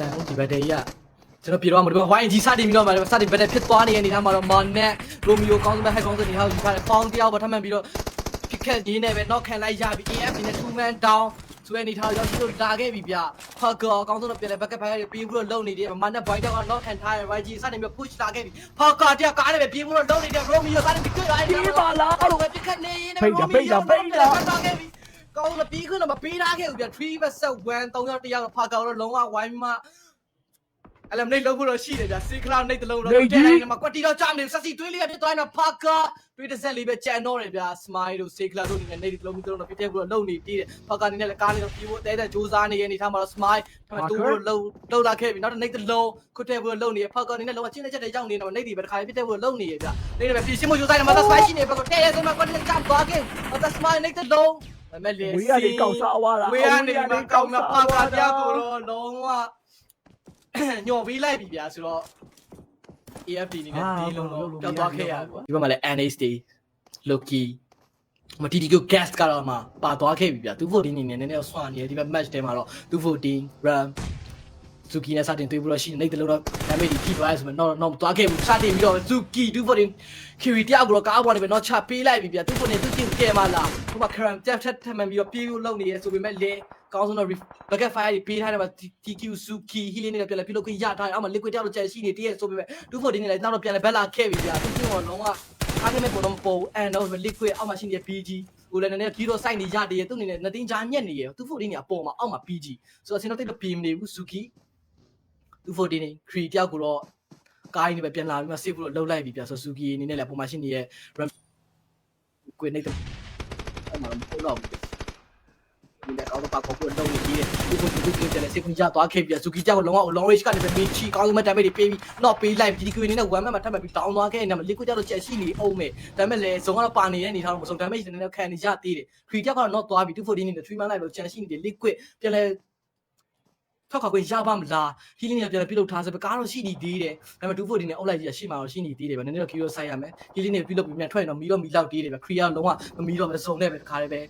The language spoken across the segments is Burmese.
တန်ဒီဘက်တည်းကြီးကကျွန်တော်ပြေတော့မှာဒီမှာ YNG စတင်ပြီးတော့မှာစတင်ဘက်တည်းဖြစ်သွားနေတဲ့အနေထားမှာတော့ Monet Romeo ကောင်းဆုံးပဲ High ကောင်းဆုံးနေထားယူထားတယ်ပေါင်းတယောက်ပေါ်ထပ်မှန်ပြီးတော့ pick up ဒီနဲ့ပဲ knock ခံလိုက်ရပြီ AF နဲ့ two man down ဆိုတဲ့အနေထားရောက်ရှိလို့လာခဲ့ပြီဗျဖာကာအကောင်းဆုံးတော့ပြန်လဲ back up ဖိုင်ရပြေးပြီးတော့လုံနေတယ်မန်နဲ့ boy တောက်က knock ခံထားရ YG စတင်ပြီး push လာခဲ့ပြီဖာကာတယောက်ကားနဲ့ပဲပြေးပြီးတော့လုံနေတယ် Romeo စတင်ပြီးတွေ့ရတယ်ပြေးပါလားအဲ့လိုပဲ pick up နေရင်းနဲ့ Romeo လာခဲ့ပြီ ကောင်းလို့ပြီးခွန်းတော့မပေးထားခဲ့ဘူးဗျ3 vs 1 3ယောက်တယောက်ဖာကာတော့လုံးဝဝိုင်းမှအလမ်နေလုံးဖို့တော့ရှိတယ်ဗျစီကလာနေတလုံးတော့တဲ့တိုင်းမှာကွက်တီတော့ကြားမနေဆက်စီတွေးလေးပြသွားတော့ဖာကာတွေးတစ်ဆက်လေးပဲကြံတော့တယ်ဗျစမိုင်းတို့စီကလာတို့နေနေတလုံးမျိုးတော့ပြတဲ့ဘူးတော့လုံနေတည်တယ်ဖာကာနေနဲ့လည်းကားနေတော့ပြေဖို့တဲတဲ့စူးစမ်းနေရနေထားမှာတော့စမိုင်းထမတူလို့လုံလုံလာခဲ့ပြီနောက်တော့နေတလုံးခွတ်တဲ့ဘူးလုံနေဖာကာနေနဲ့လုံးဝချင်းတဲ့ချက်တွေရောက်နေတော့နေဒီပဲတစ်ခါပြတဲ့ဘူးလုံနေရဗျနေတယ်ပဲပြရှင်းမယူဆိုင်တယ်မှာစမိုင်းရှိနေပဲတဲ့ရဲဆိုမှကွက်တီချမ်းသွားခဲ့တော့စမိုင်းနေတလုံး ဒါမဲ့လေဝေးကနေကောက်စားသွားတာဝေးကနေမှကောက်မှဖာကာပြကိုတော့လုံးဝညော်ပေးလိုက်ပြီဗျာဆိုတော့ AFD နေနဲ့ဒီလုံးတော့ပြတ်သွားခဲ့ရကွာဒီဘက်မှာလည်း NHD Loki မတီတီကို gas ကတော့မှပါသွားခဲ့ပြီဗျာ214နေနဲ့နည်းနည်းဆွာနေတယ်ဒီဘက် match ထဲမှာတော့214 ram ဇူကီနဲ့စတင်တွေ့ပြီးတော့ရှိနေတယ်လို့တော့ damage ကြီးထိသွားရဆိုမှတော့တော့သွားခဲ့ဘူးစတင်ပြီးတော့ဇူကီ214 Kiwi တယောက်ကိုတော့ကားပေါ်နေပဲတော့ချပေးလိုက်ပြီဗျာ214သူတင်ကဲမလားဟိုမှာ Kram တက်ထက်ထမှန်ပြီးတော့ပြေးလို့လုံနေရဲဆိုပေမဲ့လေကောင်းဆုံးတော့ bucket fire တွေပေးထားတယ်မှာ TQ Suki healing နဲ့ပြန်လဲပြုလုပ်ခွင့်ရထားတယ်အောက်မှာ liquid တယောက်တော့ကြံရှိနေတည်းဆိုပေမဲ့214နဲ့လည်းနောက်တော့ပြန်လဲဘက်လာခဲ့ပြီဗျာသူကလုံးဝအားနေမဲ့ပုံတော့မပေါ်အဲ့တော့ liquid အောက်မှာရှိနေတဲ့ BG ကိုလည်းနည်းနည်းပြီးတော့စိုက်နေရတယ်သူအနေနဲ့နှစ်တင်းချာညက်နေရ214နေအပေါ်မှာအောက်မှာ BG ဆိုတော့အစင်တော့တိတ်တော့ပြေမနေဘူး Suki 214နေခရီတယောက်ကိုတော့ကားရင်းနဲ့ပဲပြန်လာပြီးမှ save လို့လှုပ်လိုက်ပြီပြဆိုဆူကီအနေနဲ့လည်းပုံမှန်ရှိနေတဲ့ကွေနေတော့အမှမဟုတ်တော့ဘူးဒီလက်ကောင်းတော့ပါကောကိုလုံးနေပြီးတယ်ဒီကိုဒီကိုတယ်လေစေကွန်ကြသွားခဲ့ပြီဆူကီကြောက်လုံးဝ long range ကနေပဲမင်းချီကောင်းဆုံးမဲ့ damage တွေပေးပြီး not ပေးလိုက်ဒီကွေနေနဲ့ one man မှာထပ်မှတ်ပြီး down သွားခဲ့နေမှာ liquid ကြောက်တော့ချက်ရှိနေအောင်မယ်ဒါပေမဲ့လည်းဇုံကတော့ပါနေတဲ့အနေထားတော့မဆုံး damage တွေနဲ့ခံနေကြသေးတယ်ခရီကြောက်ကတော့ not သွားပြီ214နေနဲ့3 man လိုက်လို့ချက်ရှိနေတယ် liquid ပြန်လဲ ထောက်ခွာခွင့်ရပါမလား healing နဲ့ပြန်ပြုလုပ်ထားစပဲကားတော့ရှိနေသေးတယ်ဒါပေမဲ့240နဲ့အုပ်လိုက်ကြီးရှိမှာတော့ရှိနေသေးတယ်ဗျနည်းနည်းတော့ curious ဆိုင်ရမယ် healing နဲ့ပြုလုပ်ပြီးပြန်ထွက်ရင်တော့မီတော့မီလောက်သေးတယ်ဗျ clear လုံးဝမမီတော့ပဲစုံနဲ့ပဲတခါလေးပဲ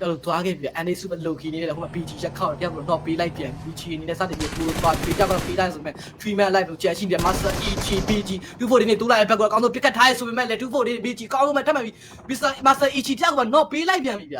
ကြောက်သွားခဲ့ပြီ NA super low key နေတယ်ဟိုမှာ PG ရက်ခောက်တက်ပြီးတော့ပေးလိုက်ပြန် PG အနေနဲ့စတင်ပြီးပို့သွားပြီးကြောက်တော့ပေးလိုက်ဆိုပေမဲ့ treatment live ကိုကြံရှိတယ် master EG PG 240နဲ့တူလိုက်ဘက်ကတော့အကောင်းဆုံး pick up ထားရဆိုပေမဲ့လည်း240 PG ကောင်းဆုံးပဲထပ်မှပြီး Mr master EG ပြောက်က not ပေးလိုက်ပြန်ပြီဗျ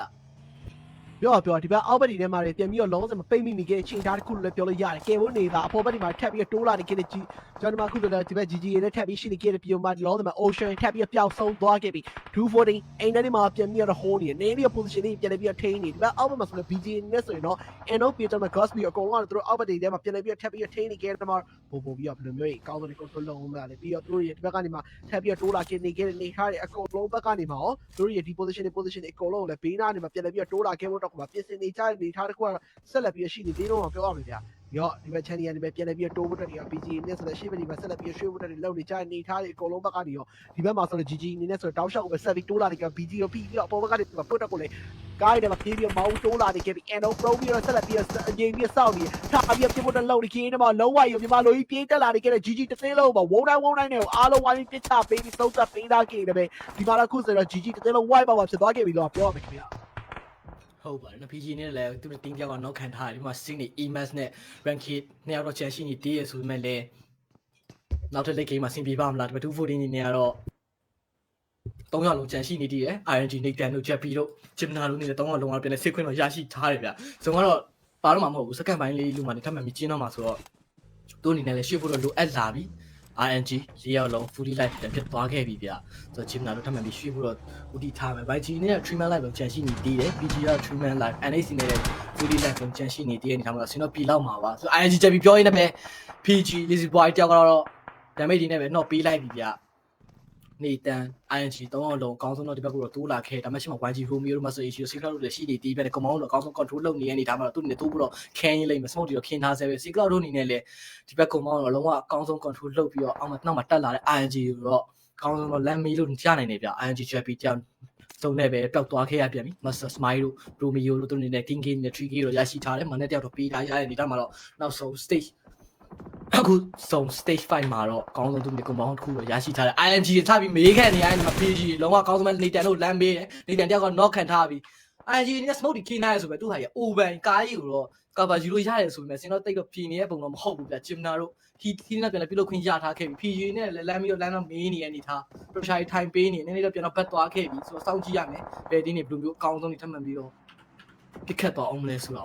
ပြောတော့ပြောဒီဘက်အောက်ဘက်ဒီထဲမှာပြန်ပြီးတော့လုံးစမပိတ်မိမိခဲ့ချိန်ထားတစ်ခုလည်းပြောလို့ရတယ်ကဲဘိုးနေတာအပေါ်ဘက်ဒီမှာထပ်ပြီးတော့တိုးလာနေခဲ့တဲ့ကြီးကျွန်တော်မှခုတော့ဒီဘက် GG ရဲ့ထပ်ပြီးရှိနေခဲ့တဲ့ပြုံမှာလုံးစမ ocean ထပ်ပြီးတော့ပျောက်ဆုံးသွားခဲ့ပြီ240အိမ်ထဲမှာပြန်ပြီးတော့ hold နေနေပြီးတော့ position လေးပြန်ပြီးတော့ထိန်းနေဒီဘက်အောက်ဘက်မှာဆိုတော့ BG နဲ့ဆိုရင်တော့ NO ပြေတော့ Gosby အကုန်လုံးကတော့သူတို့အောက်ဘက်ဒီထဲမှာပြန်ပြီးတော့ထပ်ပြီးတော့ထိန်းနေခဲ့တဲ့မှာပို့ပို့ပြီးတော့ဘယ်လိုမျိုးကောင်းတဲ့ control လုပ်လာလေပြီးတော့သူတို့ရဲ့ဒီဘက်ကနေမှထပ်ပြီးတော့တိုးလာခဲ့နေခဲ့တဲ့နေထားတဲ့အကုန်လုံးဘက်ကနေမှရောသူတို့ရဲ့ဒီ position တွေ position တွေအကုန်လုံးလည်းဘေးနားနေမှာပြန်ပြီးတော့တိုးလာခဲ့ဖို့တော့ကပြင်ဆင်နေကြတဲ့နေထားတစ်ခုကဆက်လက်ပြီးရှိနေသေးတော့ပြောရမယ်ဗျာရောဒီဘက် channel ကနေပဲပြန်လည်းပြီးတိုးဖို့တက်နေရ PG နဲ့ဆိုတော့ရှေ့ဘက်ဒီမှာဆက်လက်ပြီးရွှေ့ဖို့တက်နေလောက်နေကြနေထားတဲ့အကုန်လုံးဘက်ကနေရောဒီဘက်မှာဆိုတော့ GG အနေနဲ့ဆိုတော့တောက်လျှောက်ပဲဆက်ပြီးတိုးလာနေကြ PG ရောပြီးပြီးတော့အပေါ်ဘက်ကနေပုတ်တက်ကိုလေကားရတဲ့မှာပြေးပြီးမောင်းတိုးလာနေခဲ့ပြီး Endo Pro ပြီးတော့ဆက်လက်ပြီးအငြိမ်ပြီးစောက်နေထားပြီးပြဖို့တက်လောက်နေခင်းနေမှာလုံးဝရောမြန်မာလိုကြီးပြေးတက်လာနေခဲ့တဲ့ GG တစ်သိန်းလုံးမှာဝုန်းတိုင်းဝုန်းတိုင်းနဲ့အားလုံးဝိုင်းပြစ်ချပေးပြီးသုံးသက်ပေးထားခဲ့တယ်ပဲဒီမှာတော့ခုဆိုတော့ GG တစ်သိန်းလုံး wipe ပါဖြစ်သွားခဲ့ပြီလို့ပြောရမယ်ခင်ဗျာ ဟုတ်ပါတယ်နော် PG နဲ့လည်းသူတို့တင်းပြောက်ကနောက်ခံထားတယ်ဒီမှာ Sing နဲ့ EMAS နဲ့ Ranked နှစ်ယောက်တော့ချန်ရှိနေတည်ရဆိုပေမဲ့လည်းနောက်ထပ်လက်ကိန်းမှာဆင်ပြေပါမလားဒါပေမဲ့214နေနေကတော့၃ယောက်လုံးချန်ရှိနေတည်တယ် RNG နေတန်တို့ Jappy တို့ Gemna တို့နေလည်း၃ယောက်လုံးကတော့ပြန်လဲစစ်ခွင့်တော့ရရှိထားတယ်ဗျဇုံကတော့ပါတော့မှာမဟုတ်ဘူးစက္ကန့်ပိုင်းလေးလူမှနေထပ်မှပြီးကျင်းတော့မှာဆိုတော့သူအနေနဲ့လည်းရှေ့ဖို့တော့လိုအပ်လာပြီ RNG ၄ယောက်လုံး fully live ပြန်ဖြစ်သွားခဲ့ပြီဗျဆိုတော့ Gemna တို့ထပ်မှပြီးရှေ့ဖို့တော့ဦးတည်ထားမယ် YG နဲ့ treatment live ကိုချန်ရှိနေတည်တယ် PG က treatment live NAC နဲ့ fully live ကိုချန်ရှိနေတည်တဲ့အနေထားမှာတော့ဆင်တော့ပြည်လောက်မှာပါဆိုတော့ RNG ချက်ပြီးပြောရင်းနဲ့ပဲ PG Lazy Boy တယောက်ကတော့ damage ဒီနဲ့ပဲတော့ပေးလိုက်ပြီဗျ နေတန် ING သုံးအောင်လုံးအကောင်းဆုံးတော့ဒီဘက်ကတော့တိုးလာခဲ့ဒါမှရှိမှ YG Romeo တို့ Master Issue Secret တို့လည်းရှိနေတီးပဲကမောင်းတော့အကောင်းဆုံး control လုပ်နေရနေတာမှတော့သူနေတိုးပြီးတော့ခန်းရင်လိမ့်မယ် smoke တွေတော့ခင်းထားဆဲပဲ Secret တို့အနေနဲ့လည်းဒီဘက်ကမောင်းတော့လုံးဝအကောင်းဆုံး control လုပ်ပြီးတော့အောက်မှာနောက်မှာတက်လာတဲ့ ING ကိုတော့အကောင်းဆုံးတော့ land me လို့ကြားနိုင်နေဗျ ING Chappy ကြောင်စုံနဲ့ပဲပျောက်သွားခဲ့ရပြန်ပြီ Master Smile တို့ Romeo တို့သူနေနဲ့ King King နဲ့ 3K တို့ရရှိထားတယ်မနေ့တယောက်တော့ပေးထားရတဲ့အနေထားမှာတော့နောက်ဆုံး stage အခုဆုံး stage 5မှာတော့အကောင်းဆုံးသူမြေကွန်ပေါင်းတစ်ခုတော့ရရှိထားတယ် ING ထပ်ပြီးမေးခဲ့နေရတယ်မှာ PG လုံးဝအကောင်းဆုံးပဲနေတန်တို့လမ်းပေးတယ်နေတန်တယောက်က knock ခံထားပြီး IG နဲ့ smoke ဒီခင်းနိုင်ရဆိုပဲသူဟာရ open ကားကြီးကိုတော့ cover ယူလို့ရတယ်ဆိုပေမဲ့စင်တော့တိတ်တော့ဖြီနေတဲ့ပုံတော့မဟုတ်ဘူးဗျဂျင်နာတို့ဒီဒီနဲ့ပြန်လဲပြုတ်လို့ခွင့်ရထားခဲ့ပြီ PG နဲ့လည်းလမ်းပြီးတော့လမ်းတော့မေးနေရအနေထား pressure ထိုင်ပေးနေနည်းနည်းတော့ပြန်တော့ဘတ်သွားခဲ့ပြီဆိုတော့စောင့်ကြည့်ရမယ်ဘယ်တင်းနေဘယ်လိုမျိုးအကောင်းဆုံးနေထပ်မှန်ပြီးတော့ပြစ်ခတ်သွားအောင်မလဲဆိုတာ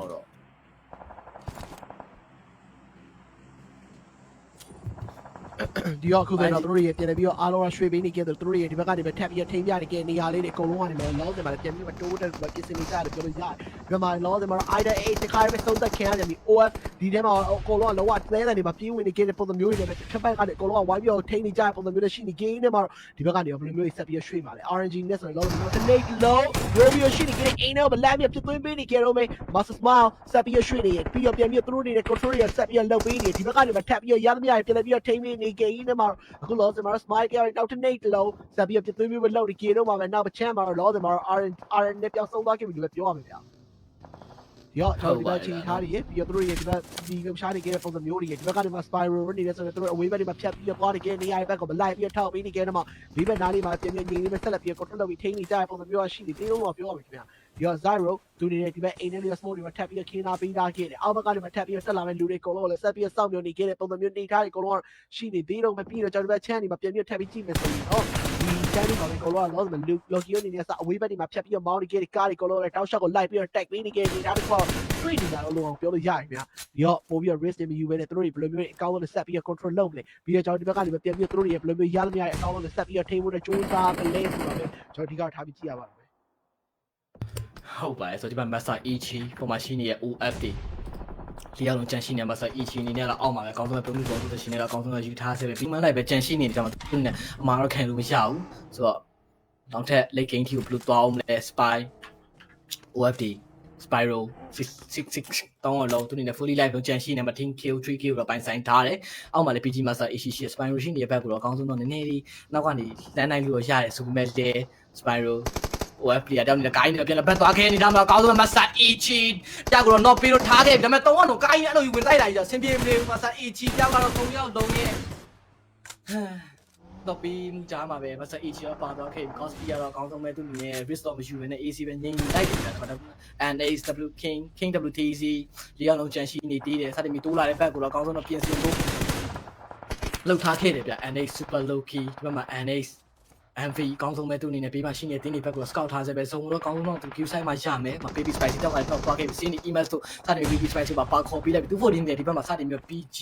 ဒီတော့အခုဆိုတော့သူတို့တွေပြန်ပြီးတော့အားလုံးကရွှေပေးနေကြတယ်သူတို့တွေဒီဘက်ကနေပဲထပ်ပြီးထိန်းပြနေကြနေရာလေးတွေအကုန်လုံးကနေလည်းလောင်းတယ်မှာပြန်ပြီးတော့တိုးတက်ပြီးပြင်ဆင်နေကြတယ်ပြောလို့ရတယ်ဒီမှာလောင်းတယ်မှာ IDA 8တခါပဲသုံးသက်ခင်ရတယ်ဒီ OF ဒီထဲမှာအကုန်လုံးကလောကသဲတယ်တွေမှာပြေးဝင်နေကြတဲ့ပုံစံမျိုးတွေနဲ့ထပ်ပတ်ကနေအကုန်လုံးကဝိုင်းပြီးတော့ထိန်းနေကြတဲ့ပုံစံမျိုးတွေရှိနေ game နဲ့မှာဒီဘက်ကနေဘယ်လိုမျိုးဆက်ပြီးရွှေ့ပါလဲ RNG နဲ့ဆိုတော့လောင်းတယ် Snake Low Romeo ရှိနေကြတဲ့အိမ်ထဲမှာလမ်းပြပြသွင်းပေးနေကြတော့မယ် Master Smile ဆက်ပြီးရွှေ့နေပြီးတော့ပြန်ပြီးသူတို့တွေ control ရဆက်ပြီးလှုပ်ပေးနေဒီဘက်ကနေမှထပ်ပြီးရသမျှပြန်ပြီးတော့ထိန်းပေးနေ game နဲ့မှာအခုလောစင်မှာ smile ကြောက်နောက်တစ်နေ့တလုံးစပ်ပြီးပြသွေးမျိုးလောက်ဒီကေတော့မှာပဲနောက်ပချမ်းမှာတော့လောစင်မှာ RN RN နဲ့ပြောင်းဆုံးသွားခဲ့ပြီလို့ပြောရမယ်ဗျာဒီတော့ကျွန်တော်ဒီဘက်ချိန်ထားရည်ပြီးတော့သူတို့ရဲ့ဒီဘက်ဒီကရှားနေခဲ့တဲ့ပုံစံမျိုးတွေဒီဘက်ကနေမှ spiral နေနေဆိုတော့သူတို့အဝေးဘက်တွေမှာဖြတ်ပြီးတော့သွားနေခဲ့နေရတဲ့ဘက်ကမလိုက်ပြီးတော့ထောက်ပြီးနေခဲ့တော့မှဒီဘက်နားလေးမှာပြင်ပြင်ငြိမ်လေးပဲဆက်လက်ပြီး control လုပ်ပြီးထိန်းနေကြတဲ့ပုံစံမျိုးရှိနေတယ်လို့ပြောရမယ်ခင်ဗျာ ဒီတော့ Zyro သူနေတဲ့ဒီဘက်အိမ်ထဲလေး smoke တွေမှာထပ်ပြီးတော့ခင်းသားပေးထားခဲ့တယ်အောက်ဘက်ကနေမှထပ်ပြီးတော့တက်လာမဲ့လူတွေအကုန်လုံးလည်းဆက်ပြီးတော့စောင့်မျှော်နေခဲ့တဲ့ပုံစံမျိုးနေထားတွေအကုန်လုံးရှိနေသေးတော့မပြီးတော့ကျွန်တော်ဒီဘက် channel တွေမှာပြန်ပြီးထပ်ပြီးကြည့်မယ်ဆိုရင်တော့ဒီ channel မှာလည်းအကုန်လုံးက lost မှာ Loki အနေနဲ့စအဝေးဘက်တွေမှာဖြတ်ပြီးတော့မောင်းနေခဲ့တဲ့ကားတွေအကုန်လုံးလည်းတောက်လျှောက်ကိုလိုက်ပြီးတော့ tag ပေးနေခဲ့နေတာတစ်ခုတော့ straight နေတာလို့အောင်ပြောလို့ရတယ်ဗျာဒီတော့ပို့ပြီးတော့ risk တွေမယူဘဲနဲ့သူတို့တွေဘယ်လိုမျိုးအကောင့်နဲ့ဆက်ပြီးတော့ control လုပ်မလဲပြီးတော့ကျွန်တော်ဒီဘက်ကနေပြန်ပြီးတော့သူတို့တွေဘယ်လိုမျိုးရလို့မရတဲ့အကောင့်နဲ့ဆက်ပြီးတော့ထိန်းဖို့နဲ့ကြိုးစားမလဲဆိုတော့ပဲကျွန်တော်ဒီကထားပြီးကြည့်ရပါမယ် ဟုတ်ပါတယ်ဆိုတော့ဒီမှာ master EG ပုံမှန်ရှိနေတဲ့ OF တွေဒီအောင်လုံးကြန့်ရှိနေ master EG အနေနဲ့တော့အောက်မှာပဲအကောင်းဆုံးပဲပုံမှုပုံမှုရှိနေတော့အကောင်းဆုံးပဲယူထားဆဲပဲပြီးမှလိုက်ပဲကြန့်ရှိနေတယ်ကြောင့်သူနဲ့အမှားတော့ခံလို့မရဘူးဆိုတော့နောက်ထပ် late game ထိကိုဘယ်လိုသွားအောင်လဲ spy OFD spiral 666တောင်းအောင်လုံးသူနေနဲ့ fully live လုံးကြန့်ရှိနေမှာ team kill 3 kill တော့ပိုင်ဆိုင်ထားတယ်အောက်မှာလည်း PG master EG ရှိ spiral ရှိနေတဲ့ဘက်ကတော့အကောင်းဆုံးတော့နည်းနည်းလေးနောက်ကနေလမ်းနိုင်လို့ရတယ်ဆိုပေမဲ့ လည်း spiral OF player တောင်းနေတဲ့ကိုင်းနဲ့ပြန်လာဘက်သွားခဲ့နေတာမှာအကောင်းဆုံး master EG တောက်ကတော့ not ပြီးတော့ထားခဲ့ဒါပေမဲ့တော့ကတော့ကိုင်းနဲ့အဲ့လိုဝင်လိုက်တာကြီးတော့ဆင်ပြေမနေဘူး master EG တောက်ကတော့3ယောက်လုံးရဲ့တော့ပြီးမှုကြားမှာပဲ master EG ကပါသွားခဲ့ because ပြရတော့အကောင်းဆုံးပဲသူနေ risk တော့မရှိဘဲနဲ့ AC ပဲငြိမ်လိုက်တယ်ဒါပေမဲ့ and AW King King WTC ဒီအောင်လုံးချန်ရှိနေသေးတယ်စတင်ပြီးတိုးလာတဲ့ဘက်ကိုတော့အကောင်းဆုံးတော့ပြင်ဆင်ဖို့လောက်ထားခဲ့တယ်ဗျ NX super low key ဒီဘက်မှာ NX MV အကောင်းဆုံးပဲသူအနေနဲ့ပေးမှရှိနေတဲ့တင်းဒီဘက်ကို scout ထားစေပဲစုံတော့အကောင်းဆုံးတော့သူ view site မှာရမယ်မ baby spicy တောက်လိုက်တော့သွားခဲ့ပြီစင်းဒီ email တို့စတင် baby spicy ပါပါခေါ်ပြီးလိုက်ပြီ214တဲ့ဒီဘက်မှာစတင်ပြီး PG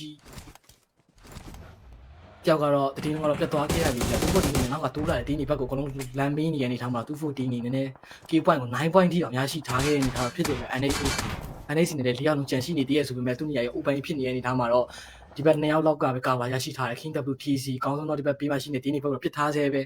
ကြောက်ကတော့တတိယကတော့ပြတ်သွားခဲ့ရပြီဗျ214နဲ့နောက်ကတိုးလာတဲ့တင်းဒီဘက်ကိုအကုန်လုံးလမ်းပေးနေရနေထားမှာ214နေနည်းနည်း key point ကို9 point ထိအောင်ရရှိထားခဲ့တဲ့အနေထားဖြစ်တယ်ဗျ NX NX နဲ့လျောက်လုံးကြံရှိနေသေးရဲ့ဆိုပေမဲ့သူ့နေရာရဲ့ open ဖြစ်နေတဲ့အနေထားမှာတော့ဒီဘက်2ယောက်လောက်ကပဲကာဗာရရှိထားတယ် King WTC အကောင်းဆုံးတော့ဒီဘက်ပေးမှရှိနေတင်းဒီဘက်ကိုဖြစ်ထားဆဲပဲ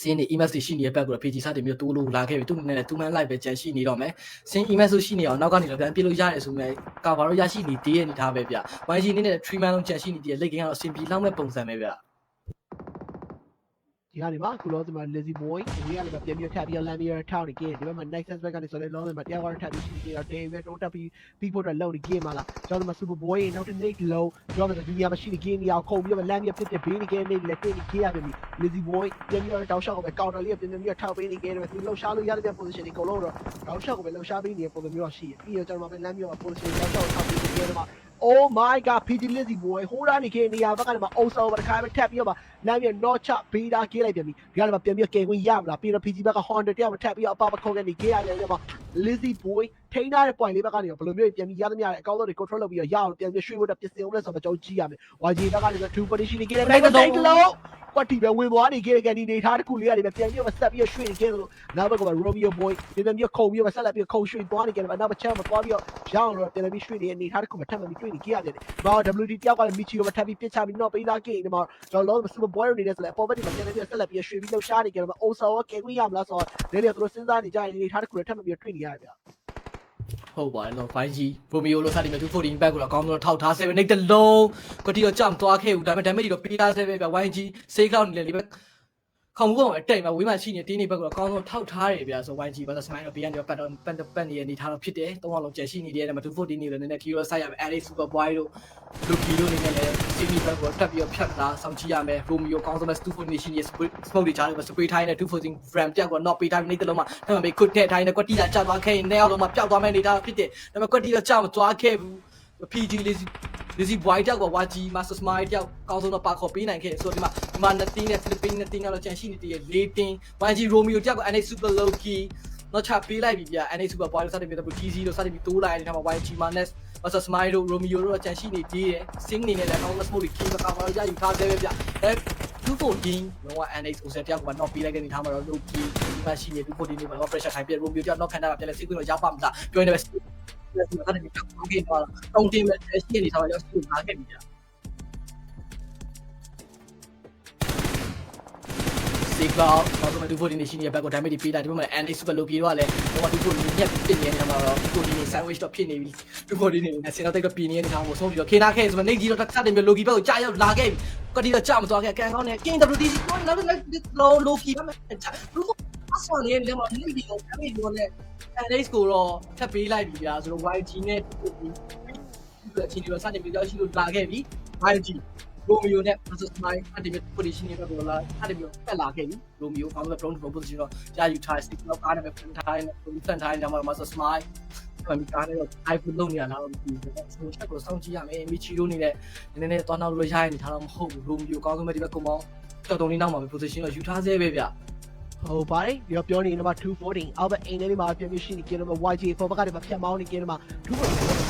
စင်းနေ email ရှိနေတဲ့ဘက်ကို PG စတင်ပြီးတိုးလို့လာခဲ့ပြီသူ့အနေနဲ့2 man live ပဲကြံရှိနေတော့မယ်စင်း email ရှိနေအောင်နောက်ကနေတော့ပြန်ပြလို့ရတယ်ဆိုပေမဲ့ကာဗာတော့ရရှိနေသေးရဲ့အနေထားပဲဗျ YG အနေနဲ့ 3 man လုံးကြံရှိနေသေးရဲ့ late game ကတော့အဆင်ပြေလောက်မဲ့ပုံစံပဲဗျ ဒီကနေမှာအခုလောဒီမှာ lazy boy ဒီကနေမှာပြန်ပြီးထပ်ပြီးလမ်းပြီးထောင်းနေကြတယ်ဒီဘက်မှာ nexus back ကနေဆိုလဲလောဒီမှာတရားကတော့ထပ်ပြီးရှိနေတော့ day ပဲတိုးတက်ပြီးပြီးဖို့တော့လုံနေကြမှာလားကျွန်တော်ဒီမှာ super boy ရဲ့နောက်တစ်နေ့လုံးကျွန်တော်ဒီနေရာမှာရှိနေကြနေအောင်ခုံပြီးတော့လမ်းပြီးပြစ်ပြဘေးနေကြနေလက်တွေ့နေကြရပြီ lazy boy ပြန်ပြီးတော့တောက်လျှောက်ကိုပဲ counter လေးပြန်ပြီးထောက်ပေးနေကြတယ်သူလှုပ်ရှားလို့ရတဲ့ position တွေအကုန်လုံးတော့တောက်လျှောက်ကိုပဲလှုပ်ရှားပေးနေတဲ့ပုံစံမျိုးရှိပြီးတော့ကျွန်တော်မှာပဲလမ်းပြီးတော့ position တောက်လျှောက်ထောက်ပေးနေကြတယ်မှာ Oh my god PG Lazy boy ဟိုးရနေခဲ့နေရဘက်ကနေမှာအုံဆောပဲတစ်ခါပဲထပ်ပြီးတော့မှ လမ်းပြီး not chop ဘေးတာကေးလိုက်ပြန်ပြီဒီကနေမှာပြန်ပြီးကယ်ခွင့်ရမလားပြီးတော့ PG ဘက်က Honda တရားမထပ်ပြီးတော့အပပခုံကနေကေးရတယ်ညမှာ Lazy boy ထိန်းထားတဲ့ point လေးဘက်ကနေတော့ဘယ်လိုမျိုးပြန်ပြီးရသမျှတဲ့အကောင့်တွေ control လုပ်ပြီးတော့ရအောင်ပြန်ပြီးရွှေ့ဖို့တက်ပြင်ဆင်အောင်လဲဆိုတော့ကျွန်တော်ကြည့်ရမယ် YG ဘက်ကနေ2 position နေခဲ့တယ်နိုင်တဲ့လုံးကွက်တီပဲဝင်သွားနေခဲ့တဲ့ကန်ဒီနေထားတစ်ခုလေးကနေပဲပြန်ပြီးတော့ဆက်ပြီးရွှေ့နေခဲ့တယ်လို့နောက်ဘက်က Romeo boy ပြန်ပြီးခုံပြီးတော့ဆက်လက်ပြီးခုံရွှေ့သွားနေခဲ့တယ်နောက်တစ်ချက်မှာသွားပြီးတော့ရအောင်တော့ပြန်ပြီးရွှေ့နေတဲ့နေထားတစ်ခုမှာထပ်မပြီးတွေ့နေခဲ့ရတယ်။ဘာ WD တယောက်ကလည်း Michi ကိုမထပ်ပြီးပြစ်ချပြီးတော့ပေးလာခဲ့တယ်မှာကျွန်တော်လုံး Super Boy နေတယ်ဆိုလည်းအပေါ်ဘက်ဒီမှာပြန်ပြီးဆက်လက်ပြီးရွှေ့ပြီးလှုပ်ရှားနေကြတယ်မှာ Osa ရောကဲခွင့်ရမလားဆိုတော့လည်းလည်းသူတို့စဉ်းစားနေကြရင်နေထားတစ်ခုလည်းထပ်မပြီးတွေ့နေရတယ်ဗျာဟုတ်ပါတယ်လို့ 5G Romeo လို့စတင်ပြီး214 back ကိုတော့အကောင်းဆုံးထောက်ထား7 nick တလုံးကတိတော့ကြောက်သွားခဲ့ဘူးဒါပေမဲ့ damage တွေတော့ပေးထားဆဲပဲဗျ YG 6 cloud နေလေဒီဘက် ခေါင်းကောင်အတိတ်မှာဝေးမှရှိနေတင်းနေဘက်ကတော့အကောင်းဆုံးထောက်ထားတယ်ဗျာဆို YG ဘာသာစမိုင်းတော့ဘေးကနေပတ်တော့ပတ်တော့ပတ်နေရနေထားတော့ဖြစ်တယ်သုံးအောင်လုံးကျက်ရှိနေတယ်မှာ240နေလည်းနည်းနည်း Kiro ဆိုင်ရမယ် Alex Super Boy တို့ Lucky တို့နေနဲ့လည်း Simi ဘက်ကိုတက်ပြီးတော့ဖြတ်တာစောင့်ကြည့်ရမယ် Romeo ကောင်းဆုံးမဲ့240နေရှိနေ smoke တွေချားတယ် spray ထိုင်းနဲ့240 frame ပြောက်ကတော့ not ပေးတိုင်းနေတဲ့လုံးမှာဒါပေမဲ့ quick တဲ့ထိုင်းနဲ့ကွက်တီလာကျသွားခဲ့ရင်လည်းအောင်လုံးမှာပျောက်သွားမဲ့နေတာဖြစ်တယ်ဒါပေမဲ့ကွက်တီလာကျမသွားခဲ့ဘူး PG လေးစီလေးစီ white တောက်က YG Master Smile တောက်ကောင်းဆုံးတော့ပါခေါ်ပေးနိုင်ခဲ့ဆိုတော့ဒီမှာဒီမှာနှစ်တင်းနဲ့ Philippines နှစ်တင်းကတော့ကြံရှိနေတည်ရဲ့၄တင်း YG Romeo တောက်က NA Super Low Key တော့ချပေးလိုက်ပြီဗျာ NA Super Boy လို့စတင်ပြီးတော့ TC လို့စတင်ပြီးတိုးလိုက်တယ်ဒီမှာ YG Manes Master Smile တို့ Romeo တို့တော့ကြံရှိနေသေးတယ် Sing နေနဲ့လည်းကောင်းတဲ့ smoke တွေ key မကောင်းတော့ရယူထားသေးပဲဗျအဲ214လုံးဝ NX ကိုဆက်ပြောက်ကတော့ပေးလိုက်တဲ့အနေထားမှာတော့ low key ဒီမှာရှိနေ214နေမှာတော့ pressure ထိုင်ပြ Romeo တောက်တော့ခံတာပြန်လဲစိတ်ကူးတော့ရပါမလားပြောနေတယ် လက်စီကနေတောင်းခဲ့တော့တောင်းတင်မဲ့ရှိနေထားရောက်စုထားခဲ့ပြီကြာစီကောက်တော့မတူဖို့ဒီနေရှိနေတဲ့ဘက်ကို damage တွေပေးလိုက်ဒီမှာ NA super low ပြေတော့လည်းတော့တူဖို့ဒီညက်ပြစ်နေနေမှာတော့တူဖို့ဒီနေ sandwich တော့ဖြစ်နေပြီတူဖို့ဒီနေနဲ့စင်တော့တိတ်တော့ပြင်းနေတဲ့ထားကိုဆုံးပြီးတော့ခေနာခဲ့ဆိုတော့နေကြီးတော့တစ်ခါတည်းမျိုး low key ဘက်ကိုကြာရောက်လာခဲ့ပြီကတိတော့ကြာမသွားခဲ့ကန်ကောင်းနေ King WTC ကိုနောက်တော့ low low key ပဲတူဖို့အ ဆော်လေးလည်းမနေပြီးတော့ damage တော့လည်း NX ကိုတော့ထပ်ပေးလိုက်ပြီဗျာဆိုတော့ YG နဲ့တူဖို့ဒီအချင်းတွေစတင်ပြီးတော့ရှိလို့လာခဲ့ပြီ YG ရိုမီယိုနဲ့ versus Smile အတိတ် position တွေတော့လာအတိတ်မျိုးတက်လာခဲ့ပြီရိုမီယိုကောင်းတဲ့ prone to position တော့ကြာယူထားစတစ်တော့ကားနဲ့ပဲပြန်ထားတယ်ပုံစံထားတယ်ဒါမှမဟုတ် Smile ဘာမီကားနဲ့တော့ iPhone လုံးနေရလားမသိဘူးဆိုတော့ချက်ကိုစောင့်ကြည့်ရမယ်မီချီရိုနေနဲ့နည်းနည်းသွားနောက်လို့ရရင်ထားတော့မဟုတ်ဘူးရိုမီယိုကောင်းဆုံးပဲဒီဘက်ကုံပေါင်းတော်တော်လေးနောက်မှာပဲ position တော့ယူထားသေးပဲဗျ ဟုတ်ပါတယ်ဒီတော့ပြောနေနံပါတ်214အောက်ဘက်အိမ်ထဲမှာပြပြရှိနေကြတယ်မှာ YG ပေါ်ဘက်ကနေဖြတ်မောင်းနေကြတယ်မှာ214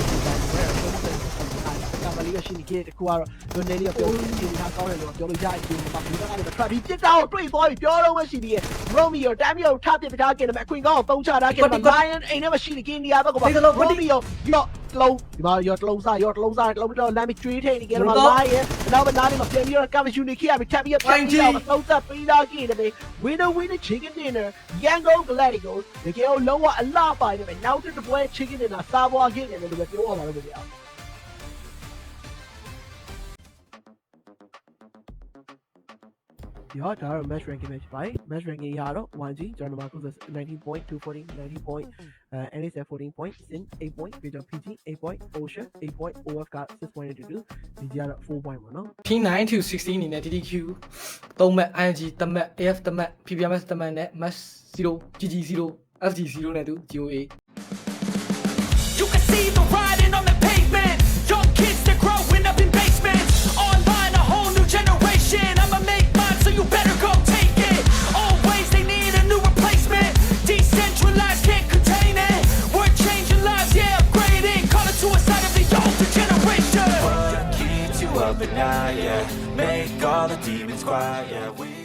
ကမလေးရရှိနေကြတယ်တကူကတော့လွန်နေလေးပြောလို့ထားကောင်းတယ်လို့ပြောလို့ရရင်ဒီမှာဒီဘက်ကနေထွက်ပြီးပြစ်တောက်တွေ့သွားပြီးပြောတော့မှရှိပြီး Romeo တမ်းမြောက်ထပ်ပြထားကြတယ်မှာအခွင့်ကောင်းကိုတုံးချထားကြတယ်မှာ Lion အိမ်ထဲမှာရှိနေကြနေရဘက်ကပါ Romeo ရောလုံးဒီမှာရောတလုံးစားရောတလုံးစားတလုံးတော့လမ်းပြီးကျွေးထိန်နေကြတယ်မှာ Lion နောက်မနားနေမှာပြန်ပြီးတော့ကမ်ယူနေခိရပြီးထပ်ပြီးပြန်ပြီးတော့သုံးသက်ပြီးသားကြည့်တယ် winner winner chicken dinner Yango Gladiators တကယ်လို့လုံးဝအလှပိုင်နေမယ်နောက်တစ်ပွဲ chicken dinner စားပွားခဲ့တယ်လို့ပြောရမှာလို့ဗျာရော ဒါတော့ match ranking match ပိုင်း match ranking ရတော့ 1G ကျွန်တော်တို့က19.240 90 point အဲ NSF 14 point Sin 8 point ပြီးတော့ PG 8 point Ocean 8 point OF က6.82ဒီကြီးကတော့4 point ပေါ့နော် P9 to 16အနေနဲ့ DDQ 3မှတ် ING တမတ် AF တမတ် PPMS တမတ်နဲ့ MAS 0 GG 0 FG 0နဲ့တူ GOA yeah Make all the demons quiet, yeah We